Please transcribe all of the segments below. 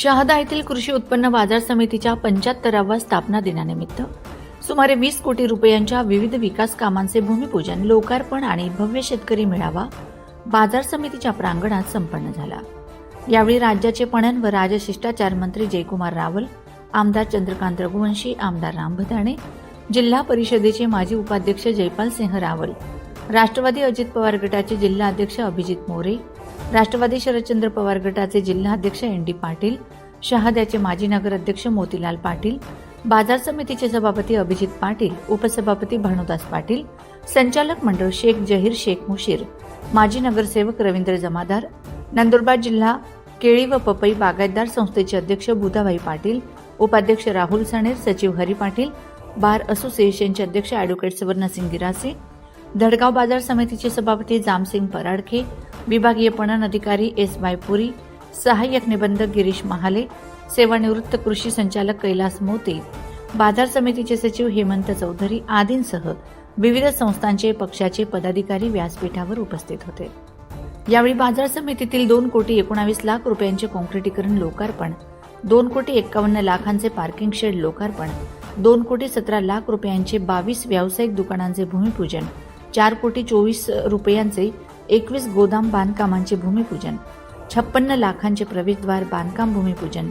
शहादा येथील कृषी उत्पन्न बाजार समितीच्या पंच्याहत्तराव्या स्थापना दिनानिमित्त सुमारे वीस कोटी रुपयांच्या विविध विकास कामांचे भूमिपूजन लोकार्पण आणि भव्य शेतकरी मेळावा बाजार समितीच्या प्रांगणात संपन्न झाला. यावेळी राज्याचे पणन व राजशिष्टाचार मंत्री जयकुमार रावल आमदार चंद्रकांत रघुवंशी आमदार राम भदाणे जिल्हा परिषदेचे माजी उपाध्यक्ष जयपाल सिंह रावल राष्ट्रवादी अजित पवार गटाचे जिल्हा अध्यक्ष अभिजित मोरे राष्ट्रवादी शरदचंद्र पवार गटाचे जिल्हाध्यक्ष एन डी पाटील शहाद्याचे माजी नगराध्यक्ष मोतीलाल पाटील बाजार समितीचे सभापती अभिजित पाटील उपसभापती भानुदास पाटील संचालक मंडळ शेख जहीर शेख मुशीर माजी नगरसेवक रवींद्र जमादार नंदुरबार जिल्हा केळी व पपई बागायतदार संस्थेचे अध्यक्ष बुधाभाई पाटील उपाध्यक्ष राहुल सणेर सचिव हरी पाटील बार असोसिएशनचे अध्यक्ष अॅडव्होकेट सुवर्णसिंग गिरासे धडगाव बाजार समितीचे सभापती जामसिंग पराडखे विभागीय पणन अधिकारी एस मायपुरी सहाय्यक निबंधक गिरीश महाले सेवानिवृत्त कृषी संचालक कैलास मोते बाजार समितीचे सचिव हेमंत चौधरी आदींसह विविध संस्थांचे पक्षाचे पदाधिकारी व्यासपीठावर उपस्थित होते. यावेळी बाजार समितीतील दोन कोटी एकोणावीस लाख रुपयांचे काँक्रिटीकरण लोकार्पण दोन कोटी एक्कावन्न लाखांचे पार्किंग शेड लोकार्पण दोन कोटी सतरा लाख रुपयांचे बावीस व्यावसायिक दुकानांचे भूमिपूजन चार कोटी चोवीस रुपयांचे एकवीस गोदाम बांधकामांचे भूमिपूजन छप्पन्न लाखांचे प्रवेशद्वार बांधकाम भूमिपूजन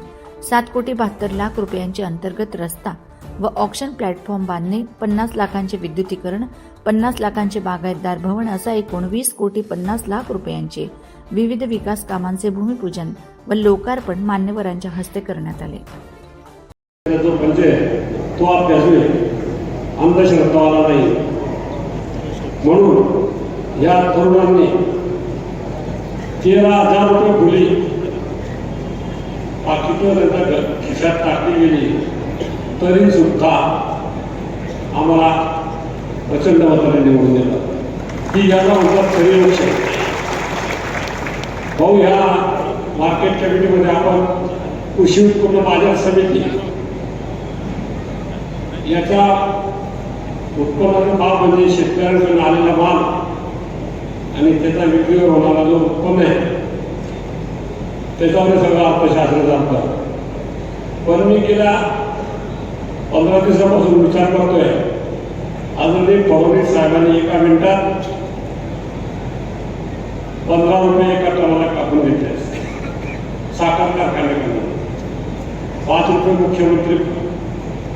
सात कोटी बहात्तर लाख रुपयांचे अंतर्गत रस्ता व ऑक्शन प्लॅटफॉर्म बांधणे पन्नास लाखांचे विद्युतीकरण पन्नास लाखांचे बागायतदार भवन असा एकूण वीस कोटी पन्नास लाख रुपयांचे विविध विकास कामांचे भूमिपूजन व लोकार्पण मान्यवरांच्या हस्ते करण्यात आले. जो म्हणजे तो अभ्यास आहे नाही. म्हणून या तरुणांनी तेरा हजार रुपये खुली पाकिटं त्यांच्या खिशात टाकली गेली तरी सुद्धा आम्हाला प्रचंड मताने निवडून दिलं. ही याला म्हणतात खरी लक्ष भाऊ ह्या मार्केट कमिटीमध्ये आपण कृषी उत्पन्न बाजार समिती याचा उत्पन्नाचा भाव म्हणजे शेतकऱ्यांकडून आलेला माल आणि त्याचा विक्रीवर होणारा जो उत्पन्न आहे त्याच्यावर सगळं अर्थशास्त्र चालतं पण मी गेल्या पंधरा दिवसापासून विचार करतोय. अजूनही फडणवीस साहेबांनी एका मिनिटात पंधरा रुपये एका टनाला कापून घेतले साखर कारखान्याकडून. पाच रुपये मुख्यमंत्री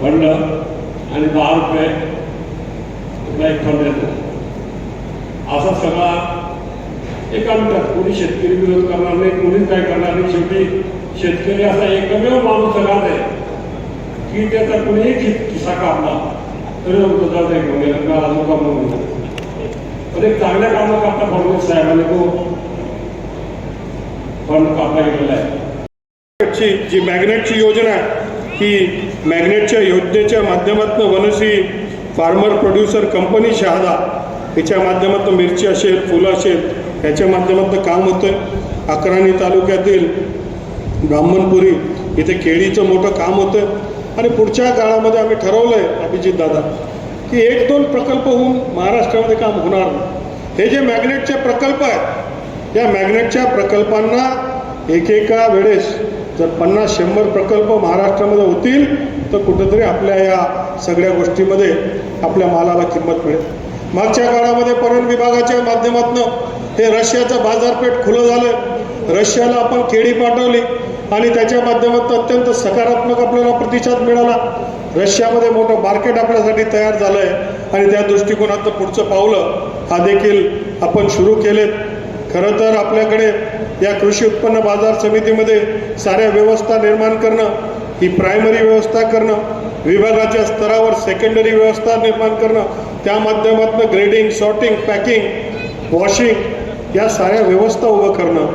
फंड आणि दहा रुपये एक फंड देतो असा सगळा एका कोणी शेतकरी विरोध करणार नाही कोणीच काय करणार नाही. शेवटी शेतकरी असा एकमेव माणूस जगात आहे की त्याचा कोणीही खि- खिसा कापला तरी तो जात आहे घेऊन अजून काम म्हणून. पण एक चांगल्या कामं करता फडणवीस साहेबांनी तो फंड कापला गेलेला आहे. जी मॅग्नेटची योजना आहे ही मॅग्नेटच्या योजनेच्या माध्यमातून वनसी फार्मर प्रोड्युसर कंपनी शहादा याच्या माध्यमातून मिरची असेल फुलं असेल याच्या माध्यमातून काम होतं आहे अकराणी तालुक्यातील ब्राह्मणपुरी इथे केळीचं मोठं काम होतं आणि पुढच्या काळामध्ये आम्ही ठरवलं आहे अभिजित दादा की एक दोन प्रकल्प होऊन महाराष्ट्रामध्ये काम होणार नाही. हे जे मॅग्नेटचे प्रकल्प आहेत या मॅग्नेटच्या प्रकल्पांना एकेका वेळेस जर पन्नास शंभर प्रकल्प महाराष्ट्रामध्ये होतील तर कुठंतरी आपल्या या सगळ्या गोष्टीमध्ये आपल्या मालाला किंमत मिळेल. मागच्या काळामध्ये पणन विभागाच्या माध्यमातून हे रशियाचं बाजारपेठ खुलं झालं. रशियाला आपण केळी पाठवली आणि त्याच्या माध्यमातून अत्यंत सकारात्मक आपल्याला प्रतिसाद मिळाला. रशियामध्ये मोठं मार्केट आपल्यासाठी तयार झालं आहे आणि त्या दृष्टिकोनातनं पुढचं पावलं हा देखील आपण सुरू केलेत. खरं तर आपल्याकडे या कृषी उत्पन्न बाजार समितीमध्ये साऱ्या व्यवस्था निर्माण करणं ही प्रायमरी व्यवस्था करणं विभागाच्या स्तरावर सेकंडरी व्यवस्था निर्माण करणं त्या माध्यमातून ग्रेडिंग सॉर्टिंग पॅकिंग वॉशिंग या साऱ्या व्यवस्था उभं करणं.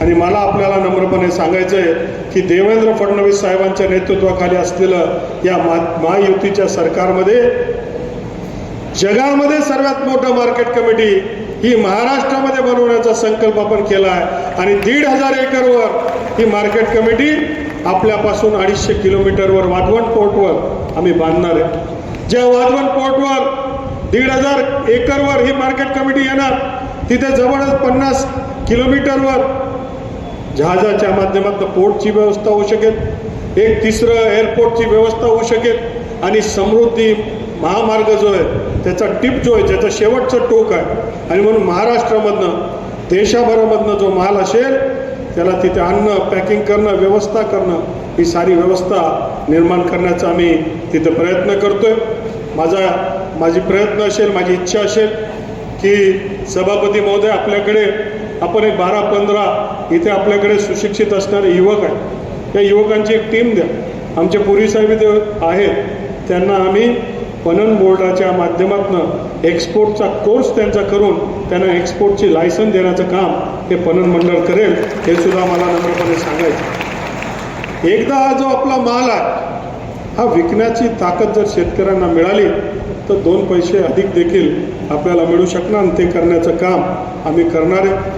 आणि मला आपल्याला नम्रपणे सांगायचं आहे की देवेंद्र फडणवीस साहेबांच्या नेतृत्वाखाली असलेलं या मा महायुतीच्या सरकारमध्ये जगामध्ये सर्वात मोठं मार्केट कमिटी ही महाराष्ट्रामध्ये बनवण्याचा संकल्प आपण केला आहे. आणि दीड हजार एकरवर ही मार्केट कमिटी आपल्यापासून अडीचशे किलोमीटरवर वाधवण पोर्टवर आम्ही बांधणार आहे. ज्या वाधवण पोर्टवर दीड हजार एकरवर ही मार्केट कमिटी येणार तिथे जवळच पन्नास किलोमीटरवर जहाजाच्या माध्यमातून पोर्टची व्यवस्था होऊ शकेल एक तिसरं एअरपोर्टची व्यवस्था होऊ शकेल आणि समृद्धी महामार्ग जो आहे त्याचा टिप जो आहे ज्याचं शेवटचं टोक आहे आणि म्हणून महाराष्ट्रामधनं देशाभरामधनं जो माल असेल त्याला तिथे आणणं पॅकिंग करणं व्यवस्था करणं ही सारी व्यवस्था निर्माण करण्याचा आम्ही तिथं प्रयत्न करतोय. माझा माझी प्रयत्न असेल माझी इच्छा असेल की सभापती महोदय आपल्याकडे आपण एक बारा पंधरा इथे आपल्याकडे सुशिक्षित असणारे युवक आहेत. त्या युवकांची एक टीम द्या. आमचे पुरी साहेब इथे आहेत. त्यांना आम्ही पणन बोर्डाच्या माध्यमातून एक्सपोर्टचा कोर्स त्यांचा करून त्यांना एक्सपोर्टची लायसन देण्याचं काम हे पणन मंडळ करेल हे सुद्धा मला नम्रपणे सांगायचं एकदा हा जो आपला माल आहे हा विकण्याची ताकद जर शेतकऱ्यांना मिळाली तर दोन पैसे अधिक देखील आपल्याला मिळू शकणार ते करण्याचं काम आम्ही करणार आहे.